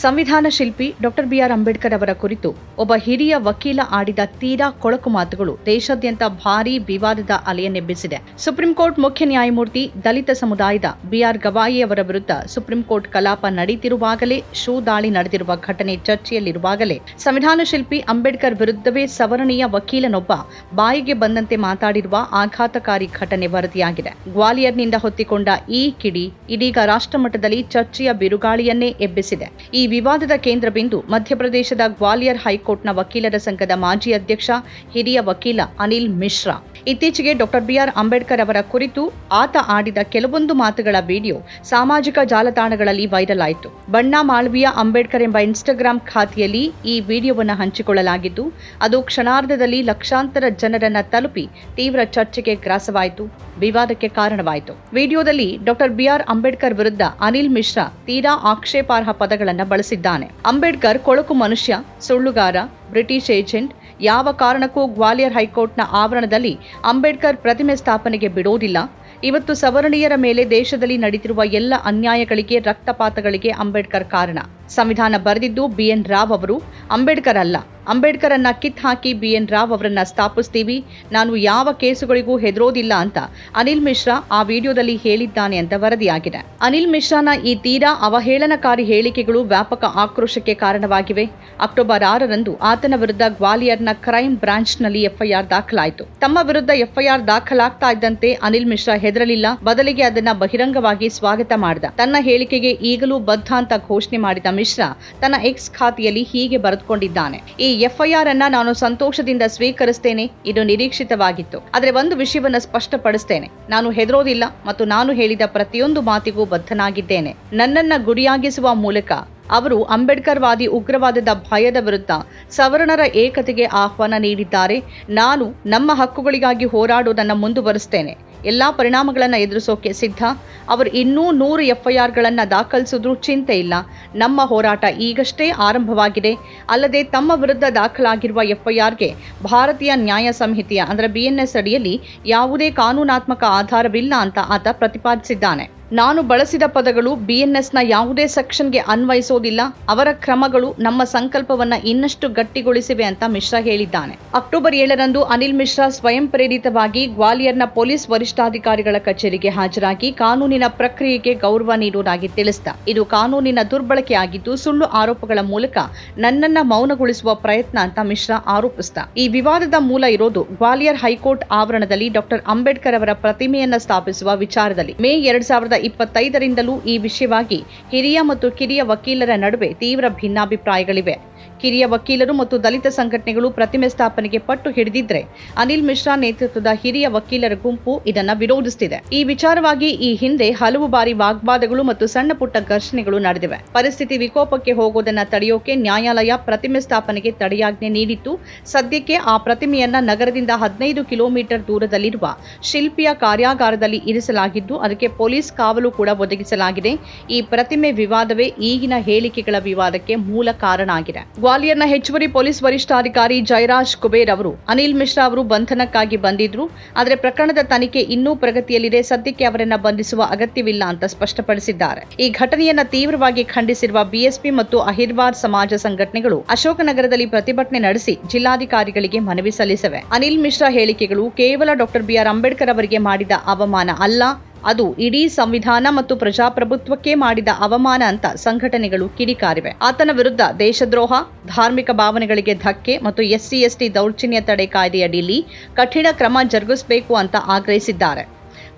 ಸಂವಿಧಾನ ಶಿಲ್ಪಿ doctor B R Ambedkar ಅವರ ಕುರಿತು ಒಬ್ಬ ಹಿರಿಯ ವಕೀಲ ಆಡಿದ ತೀರಾ ಕೊಳಕು ಮಾತುಗಳು ದೇಶಾದ್ಯಂತ ಭಾರೀ ವಿವಾದದ ಅಲೆಯನ್ನೆಬ್ಬಿಸಿದೆ. ಸುಪ್ರೀಂ ಕೋರ್ಟ್ ಮುಖ್ಯ ನ್ಯಾಯಮೂರ್ತಿ ದಲಿತ ಸಮುದಾಯದ ಬಿಆರ್ ಗವಾಯಿ ಅವರ ವಿರುದ್ಧ ಸುಪ್ರೀಂ ಕೋರ್ಟ್ ಕಲಾಪ ನಡೆಯುತ್ತಿರುವಾಗಲೇ ಶೂ ದಾಳಿ ನಡೆದಿರುವ ಘಟನೆ ಚರ್ಚೆಯಲ್ಲಿರುವಾಗಲೇ ಸಂವಿಧಾನ ಶಿಲ್ಪಿ ಅಂಬೇಡ್ಕರ್ ವಿರುದ್ಧವೇ ಸವರಣೀಯ ವಕೀಲನೊಬ್ಬ ಬಾಯಿಗೆ ಬಂದಂತೆ ಮಾತಾಡಿರುವ ಆಘಾತಕಾರಿ ಘಟನೆ ವರದಿಯಾಗಿದೆ. ಗ್ವಾಲಿಯರ್ನಿಂದ ಹೊತ್ತಿಕೊಂಡ ಈ ಕಿಡಿ ಇದೀಗ ರಾಷ್ಟ್ರಮಟ್ಟದಲ್ಲಿ ಚರ್ಚೆಯ ಬಿರುಗಾಳಿಯನ್ನೇ ಎಬ್ಬಿಸಿದೆ. ಈ ವಿವಾದದ ಕೇಂದ್ರ ಬಿಂದು ಮಧ್ಯಪ್ರದೇಶದ ಗ್ವಾಲಿಯರ್ ಹೈಕೋರ್ಟ್ನ ವಕೀಲರ ಸಂಘದ ಮಾಜಿ ಅಧ್ಯಕ್ಷ, ಹಿರಿಯ ವಕೀಲ ಅನಿಲ್ ಮಿಶ್ರಾ. ಇತ್ತೀಚೆಗೆ ಡಾಕ್ಟರ್ ಬಿಆರ್ ಅಂಬೇಡ್ಕರ್ ಅವರ ಕುರಿತು ಆತ ಆಡಿದ ಕೆಲವೊಂದು ಮಾತುಗಳ ವಿಡಿಯೋ ಸಾಮಾಜಿಕ ಜಾಲತಾಣಗಳಲ್ಲಿ ವೈರಲ್ ಆಯಿತು. ಬಣ್ಣ ಮಾಳ್ವಿಯ ಅಂಬೇಡ್ಕರ್ ಎಂಬ ಇನ್ಸ್ಟಾಗ್ರಾಂ ಖಾತೆಯಲ್ಲಿ ಈ ವಿಡಿಯೋವನ್ನು ಹಂಚಿಕೊಳ್ಳಲಾಗಿದ್ದು, ಅದು ಕ್ಷಣಾರ್ಧದಲ್ಲಿ ಲಕ್ಷಾಂತರ ಜನರನ್ನ ತಲುಪಿ ತೀವ್ರ ಚರ್ಚೆಗೆ ಗ್ರಾಸವಾಯಿತು, ವಿವಾದಕ್ಕೆ ಕಾರಣವಾಯಿತು. ವಿಡಿಯೋದಲ್ಲಿ ಡಾಕ್ಟರ್ ಬಿಆರ್ ಅಂಬೇಡ್ಕರ್ ವಿರುದ್ಧ ಅನಿಲ್ ಮಿಶ್ರಾ ತೀರಾ ಆಕ್ಷೇಪಾರ್ಹ ಪದಗಳನ್ನು ಬಳಸಿದ್ದಾನೆ. ಅಂಬೇಡ್ಕರ್ ಕೊಳಕು ಮನುಷ್ಯ, ಸುಳ್ಳುಗಾರ, ಬ್ರಿಟಿಷ್ ಏಜೆಂಟ್, ಯಾವ ಕಾರಣಕ್ಕೂ ಗ್ವಾಲಿಯರ್ ಹೈಕೋರ್ಟ್ನ ಆವರಣದಲ್ಲಿ ಅಂಬೇಡ್ಕರ್ ಪ್ರತಿಮೆ ಸ್ಥಾಪನೆಗೆ ಬಿಡೋದಿಲ್ಲ ಇವತ್ತು ಸವರ್ಣೀಯರ ಮೇಲೆ ದೇಶದಲ್ಲಿ ನಡೆದಿರುವ ಎಲ್ಲ ಅನ್ಯಾಯಗಳಿಗೆ, ರಕ್ತಪಾತಗಳಿಗೆ ಅಂಬೇಡ್ಕರ್ ಕಾರಣ. ಸಂವಿಧಾನ ಬರೆದಿದ್ದು ಬಿಎನ್ ರಾವ್ ಅವರು ಅಂಬೇಡ್ಕರ್ ಅಲ್ಲ. ಅಂಬೇಡ್ಕರ್ ಅನ್ನ ಕಿತ್ ಹಾಕಿ ಬಿಎನ್ ರಾವ್ ಅವರನ್ನ ಸ್ಥಾಪಿಸ್ತೀವಿ. ನಾನು ಯಾವ ಕೇಸುಗಳಿಗೂ ಹೆದರೋದಿಲ್ಲ ಅಂತ ಅನಿಲ್ ಮಿಶ್ರಾ ಆ ವಿಡಿಯೋದಲ್ಲಿ ಹೇಳಿದ್ದಾನೆ ಅಂತ ವರದಿಯಾಗಿದೆ. ಅನಿಲ್ ಮಿಶ್ರಾನ ಈ ತೀರಾ ಅವಹೇಳನಕಾರಿ ಹೇಳಿಕೆಗಳು ವ್ಯಾಪಕ ಆಕ್ರೋಶಕ್ಕೆ ಕಾರಣವಾಗಿವೆ. ಅಕ್ಟೋಬರ್ ಆರರಂದು ಆತನ ವಿರುದ್ಧ ಗ್ವಾಲಿಯರ್ನ ಕ್ರೈಮ್ ಬ್ರಾಂಚ್ನಲ್ಲಿ ಎಫ್ಐಆರ್ ದಾಖಲಾಯಿತು. ತಮ್ಮ ವಿರುದ್ಧ ಎಫ್ಐಆರ್ ದಾಖಲಾಗ್ತಾ ಇದ್ದಂತೆ ಅನಿಲ್ ಮಿಶ್ರಾ ಹೆದರಲಿಲ್ಲ. ಬದಲಿಗೆ ಅದನ್ನ ಬಹಿರಂಗವಾಗಿ ಸ್ವಾಗತ ಮಾಡಿದ. ತನ್ನ ಹೇಳಿಕೆಗೆ ಈಗಲೂ ಬದ್ಧ ಅಂತ ಘೋಷಣೆ ಮಾಡಿದ ಮಿಶ್ರಾ ತನ್ನ ಎಕ್ಸ್ ಖಾತೆಯಲ್ಲಿ ಹೀಗೆ ಬರೆದುಕೊಂಡಿದ್ದಾನೆ. ಈ ಎಫ್ಐಆರ್ ಅನ್ನ ನಾನು ಸಂತೋಷದಿಂದ ಸ್ವೀಕರಿಸ್ತೇನೆ. ಇದು ನಿರೀಕ್ಷಿತವಾಗಿತ್ತು. ಆದರೆ ಒಂದು ವಿಷಯವನ್ನ ಸ್ಪಷ್ಟಪಡಿಸ್ತೇನೆ. ನಾನು ಹೆದರೋದಿಲ್ಲ ಮತ್ತು ನಾನು ಹೇಳಿದ ಪ್ರತಿಯೊಂದು ಮಾತಿಗೂ ಬದ್ಧನಾಗಿದ್ದೇನೆ. ನನ್ನನ್ನ ಗುರಿಯಾಗಿಸುವ ಮೂಲಕ ಅವರು ಅಂಬೇಡ್ಕರ್ ವಾದಿ ಉಗ್ರವಾದದ ಭಯದ ವಿರುದ್ಧ ಸವರ್ಣರ ಏಕತೆಗೆ ಆಹ್ವಾನ ನೀಡಿದ್ದಾರೆ. ನಾನು ನಮ್ಮ ಹಕ್ಕುಗಳಿಗಾಗಿ ಹೋರಾಡುವುದನ್ನು ಮುಂದುವರಿಸ್ತೇನೆ. ಎಲ್ಲಾ ಪರಿಣಾಮಗಳನ್ನು ಎದುರಿಸೋಕೆ ಸಿದ್ಧ. ಅವರು ಇನ್ನೂ ನೂರು ಎಫ್ಐಆರ್ಗಳನ್ನು ದಾಖಲಿಸಿದ್ರೂ ಚಿಂತೆ ಇಲ್ಲ. ನಮ್ಮ ಹೋರಾಟ ಈಗಷ್ಟೇ ಆರಂಭವಾಗಿದೆ. ಅಲ್ಲದೆ ತಮ್ಮ ವಿರುದ್ಧ ದಾಖಲಾಗಿರುವ ಎಫ್ಐಆರ್ಗೆ ಭಾರತೀಯ ನ್ಯಾಯ ಸಂಹಿತೆಯ, ಅಂದರೆ ಬಿಎನ್ಎಸ್ ಅಡಿಯಲ್ಲಿ ಯಾವುದೇ ಕಾನೂನಾತ್ಮಕ ಆಧಾರವಿಲ್ಲ ಅಂತ ಆತ ಪ್ರತಿಪಾದಿಸಿದ್ದಾನೆ. ನಾನು ಬಳಸಿದ ಪದಗಳು ಬಿಎನ್ಎಸ್ನ ಯಾವುದೇ ಸೆಕ್ಷನ್ಗೆ ಅನ್ವಯಿಸೋದಿಲ್ಲ. ಅವರ ಕ್ರಮಗಳು ನಮ್ಮ ಸಂಕಲ್ಪವನ್ನ ಇನ್ನಷ್ಟು ಗಟ್ಟಿಗೊಳಿಸಿವೆ ಅಂತ ಮಿಶ್ರಾ ಹೇಳಿದ್ದಾನೆ. ಅಕ್ಟೋಬರ್ ಏಳರಂದು ಅನಿಲ್ ಮಿಶ್ರಾ ಸ್ವಯಂ ಪ್ರೇರಿತವಾಗಿ ಗ್ವಾಲಿಯರ್ನ ಪೊಲೀಸ್ ವರಿಷ್ಠಾಧಿಕಾರಿಗಳ ಕಚೇರಿಗೆ ಹಾಜರಾಗಿ ಕಾನೂನಿನ ಪ್ರಕ್ರಿಯೆಗೆ ಗೌರವ ನೀಡುವುದಾಗಿ ತಿಳಿಸಿದ. ಇದು ಕಾನೂನಿನ ದುರ್ಬಳಕೆಯಾಗಿದ್ದು ಸುಳ್ಳು ಆರೋಪಗಳ ಮೂಲಕ ನನ್ನನ್ನ ಮೌನಗೊಳಿಸುವ ಪ್ರಯತ್ನ ಅಂತ ಮಿಶ್ರಾ ಆರೋಪಿಸಿದ. ಈ ವಿವಾದದ ಮೂಲ ಇರೋದು ಗ್ವಾಲಿಯರ್ ಹೈಕೋರ್ಟ್ ಆವರಣದಲ್ಲಿ ಡಾಕ್ಟರ್ ಅಂಬೇಡ್ಕರ್ ಅವರ ಪ್ರತಿಮೆಯನ್ನ ಸ್ಥಾಪಿಸುವ ವಿಚಾರದಲ್ಲಿ. ಮೇ ಎರಡ್ ಸಾವಿರದ ಇಪ್ಪತ್ತೈದರಿಂದಲೂ ಈ ವಿಷಯವಾಗಿ ಹಿರಿಯ ಮತ್ತು ಕಿರಿಯ ವಕೀಲರ ನಡುವೆ ತೀವ್ರ ಭಿನ್ನಾಭಿಪ್ರಾಯಗಳಿವೆ. ಕಿರಿಯ ವಕೀಲರು ಮತ್ತು ದಲಿತ ಸಂಘಟನೆಗಳು ಪ್ರತಿಮೆ ಸ್ಥಾಪನೆಗೆ ಪಟ್ಟು ಹಿಡಿದಿದ್ರೆ ಅನಿಲ್ ಮಿಶ್ರಾ ನೇತೃತ್ವದ ಹಿರಿಯ ವಕೀಲರ ಗುಂಪು ಇದನ್ನು ವಿರೋಧಿಸುತ್ತಿದೆ ಈ ವಿಚಾರವಾಗಿ ಈ ಹಿಂದೆ ಹಲವು ಬಾರಿ ವಾಗ್ವಾದಗಳು ಮತ್ತು ಸಣ್ಣ ಪುಟ್ಟ ಘರ್ಷಣೆಗಳು ನಡೆದಿವೆ. ಪರಿಸ್ಥಿತಿ ವಿಕೋಪಕ್ಕೆ ಹೋಗೋದನ್ನ ತಡೆಯೋಕೆ ನ್ಯಾಯಾಲಯ ಪ್ರತಿಮೆ ಸ್ಥಾಪನೆಗೆ ತಡೆಯಾಜ್ಞೆ ನೀಡಿತ್ತು. ಸದ್ಯಕ್ಕೆ ಆ ಪ್ರತಿಮೆಯನ್ನ ನಗರದಿಂದ ಹದಿನೈದು ಕಿಲೋಮೀಟರ್ ದೂರದಲ್ಲಿರುವ ಶಿಲ್ಪಿಯ ಕಾರ್ಯಾಗಾರದಲ್ಲಿ ಇರಿಸಲಾಗಿದ್ದು, ಅದಕ್ಕೆ ಪೊಲೀಸ್ ಕಾವಲು ಕೂಡ ಒದಗಿಸಲಾಗಿದೆ. ಈ ಪ್ರತಿಮೆ ವಿವಾದವೇ ಈಗಿನ ಹೇಳಿಕೆಗಳ ವಿವಾದಕ್ಕೆ ಮೂಲ ಕಾರಣ ಆಗಿದೆ. ಗ್ವಾಲಿಯರ್ನ ಹೆಚ್ಚುವರಿ ಪೊಲೀಸ್ ವರಿಷ್ಠಾಧಿಕಾರಿ ಜಯರಾಜ್ ಕುಬೇರ್ ಅವರು ಅನಿಲ್ ಮಿಶ್ರಾ ಅವರು ಬಂಧನಕ್ಕಾಗಿ ಬಂದಿದ್ರು. ಆದರೆ ಪ್ರಕರಣದ ತನಿಖೆ ಇನ್ನೂ ಪ್ರಗತಿಯಲ್ಲಿದೆ. ಸದ್ಯಕ್ಕೆ ಅವರನ್ನ ಬಂಧಿಸುವ ಅಗತ್ಯವಿಲ್ಲ ಅಂತ ಸ್ಪಷ್ಟಪಡಿಸಿದ್ದಾರೆ. ಈ ಘಟನೆಯನ್ನ ತೀವ್ರವಾಗಿ ಖಂಡಿಸಿರುವ ಬಿಎಸ್ಪಿ ಮತ್ತು ಅಹಿರ್ವಾರ್ ಸಮಾಜ ಸಂಘಟನೆಗಳು ಅಶೋಕನಗರದಲ್ಲಿ ಪ್ರತಿಭಟನೆ ನಡೆಸಿ ಜಿಲ್ಲಾಧಿಕಾರಿಗಳಿಗೆ ಮನವಿ ಸಲ್ಲಿಸಿವೆ. ಅನಿಲ್ ಮಿಶ್ರಾ ಹೇಳಿಕೆಗಳು ಕೇವಲ ಡಾಕ್ಟರ್ ಬಿಆರ್ ಅಂಬೇಡ್ಕರ್ ಅವರಿಗೆ ಮಾಡಿದ ಅವಮಾನ ಅಲ್ಲ. ಅದು ಇಡೀ ಸಂವಿಧಾನ ಮತ್ತು ಪ್ರಜಾಪ್ರಭುತ್ವಕ್ಕೆ ಮಾಡಿದ ಅವಮಾನ ಅಂತ ಸಂಘಟನೆಗಳು ಕಿಡಿಕಾರಿವೆ. ಆತನ ವಿರುದ್ಧ ದೇಶದ್ರೋಹ, ಧಾರ್ಮಿಕ ಭಾವನೆಗಳಿಗೆ ಧಕ್ಕೆ ಮತ್ತು ಎಸ್ಸಿ, ಎಸ್ಟಿ ದೌರ್ಜನ್ಯ ತಡೆ ಕಾಯ್ದೆಯಡಿಯಲ್ಲಿ ಕಠಿಣ ಕ್ರಮ ಜರುಗಿಸಬೇಕು ಅಂತ ಆಗ್ರಹಿಸಿದ್ದಾರೆ.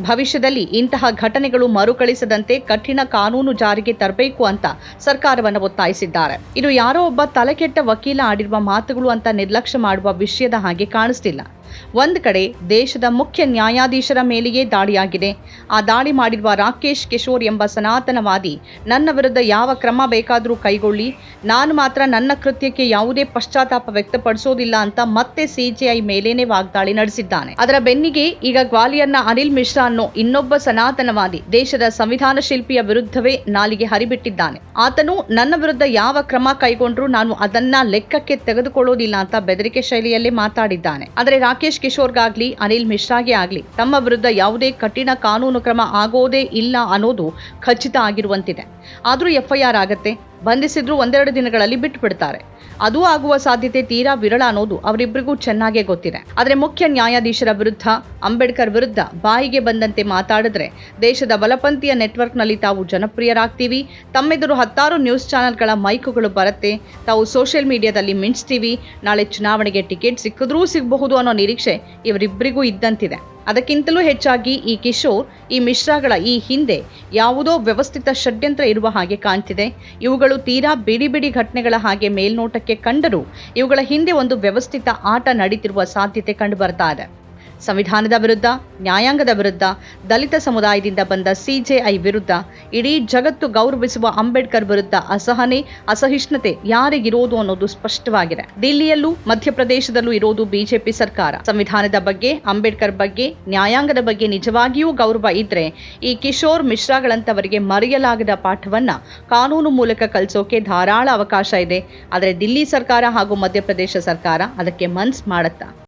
ಭವಿಷ್ಯದಲ್ಲಿ ಇಂತಹ ಘಟನೆಗಳು ಮರುಕಳಿಸದಂತೆ ಕಠಿಣ ಕಾನೂನು ಜಾರಿಗೆ ತರಬೇಕು ಅಂತ ಸರ್ಕಾರವನ್ನು ಒತ್ತಾಯಿಸಿದ್ದಾರೆ. ಇದು ಯಾರೋ ಒಬ್ಬ ತಲೆಕೆಟ್ಟ ವಕೀಲ ಆಡಿರುವ ಮಾತುಗಳು ಅಂತ ನಿರ್ಲಕ್ಷ್ಯ ಮಾಡುವ ವಿಷಯದ ಹಾಗೆ ಕಾಣಿಸ್ತಿಲ್ಲ. ಒಂದ್ ಕಡೆ ದೇಶದ ಮುಖ್ಯ ನ್ಯಾಯಾಧೀಶರ ಮೇಲೆಯೇ ದಾಳಿಯಾಗಿದೆ. ಆ ದಾಳಿ ಮಾಡಿರುವ ರಾಕೇಶ್ ಕಿಶೋರ್ ಎಂಬ ಸನಾತನವಾದಿ, ನನ್ನ ವಿರುದ್ಧ ಯಾವ ಕ್ರಮ ಬೇಕಾದರೂ ಕೈಗೊಳ್ಳಿ. ನಾನು ಮಾತ್ರ ನನ್ನ ಕೃತ್ಯಕ್ಕೆ ಯಾವುದೇ ಪಶ್ಚಾತ್ತಾಪ ವ್ಯಕ್ತಪಡಿಸೋದಿಲ್ಲ ಅಂತ ಮತ್ತೆ ಸಿಜೆಐ ಮೇಲೇನೆ ವಾಗ್ದಾಳಿ ನಡೆಸಿದ್ದಾನೆ. ಅದರ ಬೆನ್ನಿಗೆ ಈಗ ಗ್ವಾಲಿಯರ್ನ ಅನಿಲ್ ಮಿಶ್ರಾ ಅನ್ನೋ ಇನ್ನೊಬ್ಬ ಸನಾತನವಾದಿ ದೇಶದ ಸಂವಿಧಾನ ಶಿಲ್ಪಿಯ ವಿರುದ್ಧವೇ ನಾಲಿಗೆ ಹರಿಬಿಟ್ಟಿದ್ದಾನೆ. ಆತನು ನನ್ನ ವಿರುದ್ಧ ಯಾವ ಕ್ರಮ ಕೈಗೊಂಡ್ರೂ ನಾನು ಅದನ್ನ ಲೆಕ್ಕಕ್ಕೆ ತೆಗೆದುಕೊಳ್ಳೋದಿಲ್ಲ ಅಂತ ಬೆದರಿಕೆ ಶೈಲಿಯಲ್ಲೇ ಮಾತಾಡಿದ್ದಾನೆ. ಆದರೆ ಕಿಶೋರ್ಗಾಗ್ಲಿ, ಅನಿಲ್ ಮಿಶ್ರಾಗೆ ಆಗ್ಲಿ, ತಮ್ಮ ವಿರುದ್ಧ ಯಾವುದೇ ಕಠಿಣ ಕಾನೂನು ಕ್ರಮ ಆಗೋದೇ ಇಲ್ಲ ಅನ್ನೋದು ಖಚಿತ ಆಗಿರುವಂತಿದೆ. ಆದರೂ ಎಫ್ಐಆರ್ ಆಗತ್ತೆ? ಬಂಧಿಸಿದ್ರು ಒಂದೆರಡು ದಿನಗಳಲ್ಲಿ ಬಿಟ್ಟು ಬಿಡ್ತಾರೆ ಅದು ಆಗುವ ಸಾಧ್ಯತೆ ತೀರಾ ವಿರಳ ಅನ್ನೋದು ಅವರಿಬ್ಬರಿಗೂ ಚೆನ್ನಾಗೇ ಗೊತ್ತಿದೆ. ಆದರೆ ಮುಖ್ಯ ನ್ಯಾಯಾಧೀಶರ ವಿರುದ್ಧ, ಅಂಬೇಡ್ಕರ್ ವಿರುದ್ಧ ಬಾಯಿಗೆ ಬಂದಂತೆ ಮಾತಾಡಿದ್ರೆ ದೇಶದ ಬಲಪಂಥೀಯ ನೆಟ್ವರ್ಕ್ನಲ್ಲಿ ತಾವು ಜನಪ್ರಿಯರಾಗ್ತೀವಿ. ತಮ್ಮೆದುರು ಹತ್ತಾರು ನ್ಯೂಸ್ ಚಾನೆಲ್ಗಳ ಮೈಕುಗಳು ಬರುತ್ತೆ. ತಾವು ಸೋಷಿಯಲ್ ಮೀಡಿಯಾದಲ್ಲಿ ಮಿಂಚ್ತೀವಿ. ನಾಳೆ ಚುನಾವಣೆಗೆ ಟಿಕೆಟ್ ಸಿಕ್ಕಿದ್ರೂ ಸಿಗಬಹುದು ಅನ್ನೋ ನಿರೀಕ್ಷೆ ಇವರಿಬ್ಬರಿಗೂ ಇದ್ದಂತಿದೆ. ಅದಕ್ಕಿಂತಲೂ ಹೆಚ್ಚಾಗಿ ಈ ಕಿಶೋರ್, ಈ ಮಿಶ್ರಾಗಳ ಈ ಹಿಂದೆ ಯಾವುದೋ ವ್ಯವಸ್ಥಿತ ಷಡ್ಯಂತ್ರ ಇರುವ ಹಾಗೆ ಕಾಣ್ತಿದೆ. ಇವುಗಳು ತೀರಾ ಬಿಡಿ ಬಿಡಿ ಘಟನೆಗಳ ಹಾಗೆ ಮೇಲ್ನೋಟಕ್ಕೆ ಕಂಡರೂ ಇವುಗಳ ಹಿಂದೆ ಒಂದು ವ್ಯವಸ್ಥಿತ ಆಟ ನಡೀತಿರುವ ಸಾಧ್ಯತೆ ಕಂಡುಬರ್ತಾ ಇದೆ. ಸಂವಿಧಾನದ ವಿರುದ್ಧ, ನ್ಯಾಯಾಂಗದ ವಿರುದ್ಧ, ದಲಿತ ಸಮುದಾಯದಿಂದ ಬಂದ ಸಿಜೆಐ ವಿರುದ್ಧ, ಇಡೀ ಜಗತ್ತು ಗೌರವಿಸುವ ಅಂಬೇಡ್ಕರ್ ವಿರುದ್ಧ ಅಸಹನೆ, ಅಸಹಿಷ್ಣುತೆ ಯಾರಿಗಿರೋದು ಅನ್ನೋದು ಸ್ಪಷ್ಟವಾಗಿದೆ. ದಿಲ್ಲಿಯಲ್ಲೂ, ಮಧ್ಯಪ್ರದೇಶದಲ್ಲೂ ಇರೋದು ಬಿಜೆಪಿ ಸರ್ಕಾರ. ಸಂವಿಧಾನದ ಬಗ್ಗೆ, ಅಂಬೇಡ್ಕರ್ ಬಗ್ಗೆ, ನ್ಯಾಯಾಂಗದ ಬಗ್ಗೆ ನಿಜವಾಗಿಯೂ ಗೌರವ ಇದ್ರೆ ಈ ಕಿಶೋರ್ ಮಿಶ್ರಾಗಳಂತವರಿಗೆ ಮರೆಯಲಾಗದ ಪಾಠವನ್ನ ಕಾನೂನು ಮೂಲಕ ಕಲಿಸೋಕೆ ಧಾರಾಳ ಅವಕಾಶ ಇದೆ. ಆದರೆ ದಿಲ್ಲಿ ಸರ್ಕಾರ ಹಾಗೂ ಮಧ್ಯಪ್ರದೇಶ ಸರ್ಕಾರ ಅದಕ್ಕೆ ಮನ್ಸ್ ಮಾಡತ್ತಾ?